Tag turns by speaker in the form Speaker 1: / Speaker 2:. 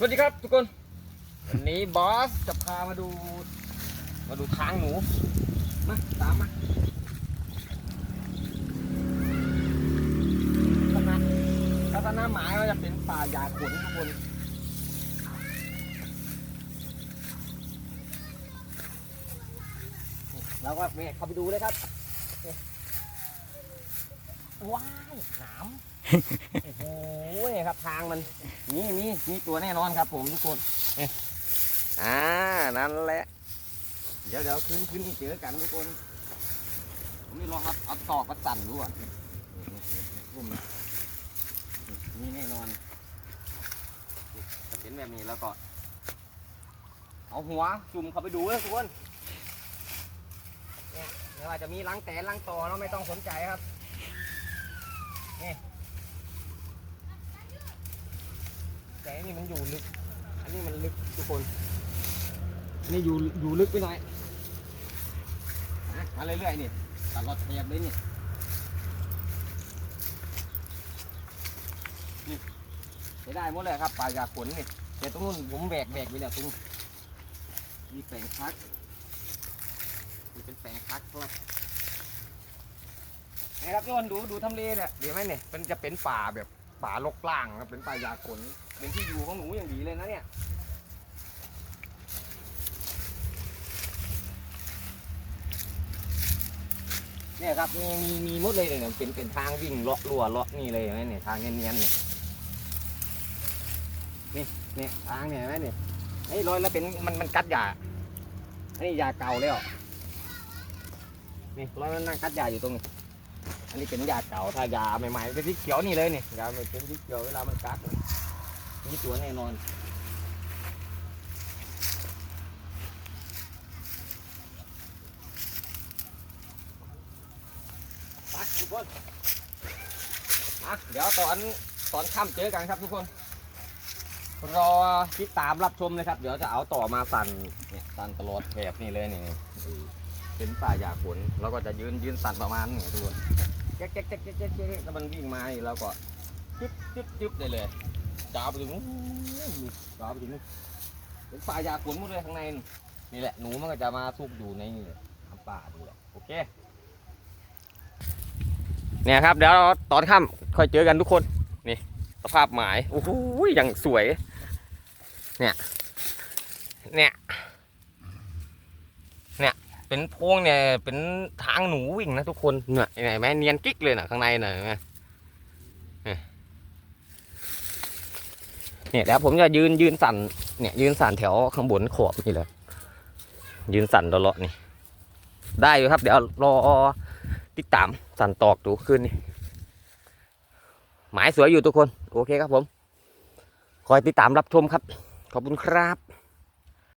Speaker 1: สวัสดีครับทุกคน วันนี้บอสจะพามาดู มาดูทางหนูมาตามมาขนาดลักษณะหมายว่าจะเป็นป่ายาขนทุกคนแล้วก็เนี่ยเข้าไปดูเลยครับ ว้ายหนามโอ้โหเนี่ยครับทางมันนี่มีมีตัวแน่นอนครับ ผมทุกคนอ่านั่นแหละ เดี๋ยวเดี๋ยวคืนคืนเจอกันทุกคนผมนี่รอครับเอาตอกมาสั่นดูก่อนนี่นี่นี่พุ่มนี่นี่แน่นอนจะเป็นแบบนี้แล้วก็ เอาหัวจุ่มเข้าไปดูเลยทุกคนเนี่ยไม่ว่าจะมีล้างแตนล้างต่อเราไม่ต้องสนใจครับ แต่อันนี่มันอยู่ลึก อันนี้มันลึกทุกคน อันนี้อยู่อยู่ลึกไปหน่อยนะมาเรื่อยๆนี่ตลอดแถบเลยนี่นี่ได้หมดเลยครับป่ายาขนนี่แต่ตรงนู้นผมแบกแบกไปแล้วตรงนู้นมีแปลงพักนี่เป็นแปลงพักครับ นี่ครับทุกคนดูดูทำเลเนี่ยเห็นไหมเนี่ยมันจะเป็นป่าแบบป่าลกล่างครับเป็นป่ายาขนเป็นที่อยู่ของหนูอย่างดีเลยนะเนี่ยเนี่ยครับมีมีมีมดเลยเนี่ยเป็นเป็นทางวิ่งเลาะรั่วเลาะนี่เลยเห็นไหมเนี่ยทางเนียนๆเนี่ยนี่เนี่ยทางเนี่ยเห็นไหมเนี่ยไอ้รอยแล้วเป็นมันมันกัดยาอันนี้ยาเก่าแล้วนี่รอยมันนั่งกัดยาอยู่ตรงนี้ อันนี้เป็นยาเก่าถ้ายาใหม่ๆเป็นสีเขียวนี่เลยนี่ยาเป็นสีเขียวเวลามันกัดนี่ตัวแน่นอนไปทุกคนอะเดี๋ยวตอนตอนค่ำเจอกันครับทุกคน รอติดตามรับชมนะครับ เดี๋ยวจะเอาต่อมาสั่นเนี่ยสั่นตลอดแถบนี่เลยนี่เป็นป่ายาขนแล้วก็จะยืนยืนสั่นประมาณนี้ทุกคน แจ๊กแจ๊กแจ๊กแจ๊กแจ๊กแจ๊กแล้วมันวิ่งมานี่แล้วก็จึ๊บจึ๊บจึ๊บได้เลยจ้าไปถึงจ้าไปถึงเป็นป่ายาขนหมดเลยข้างในนี่แหละหนูมันก็จะมาซุกอยู่ในนี่แหละป่าดูแหละโอเคเนี่ยครับเดี๋ยวตอนค่ำค่อยเจอกันทุกคนนี่สภาพหมายโอ้โหอย่างสวย เนี่ยเนี่ย เป็นโพงเนี่ยเป็นทางหนูวิ่งนะทุกคนเนี่ยเห็นไหมเนียนกิ๊กเลยนะข้างในน่ะเนไหมเนี่ยเนี่ยแล้วผมจะยืนยืนสั่นเนี่ยยืนสั่นแถวข้างบนขอบนี่เลยยืนสั่นตลอดนี่ ได้อยู่ครับ เดี๋ยวรอติดตามสั่นตอกดูขึ้นนี่หมายสวยอยู่ทุกคน โอเคครับผม คอยติดตามรับชมครับ ขอบคุณครับ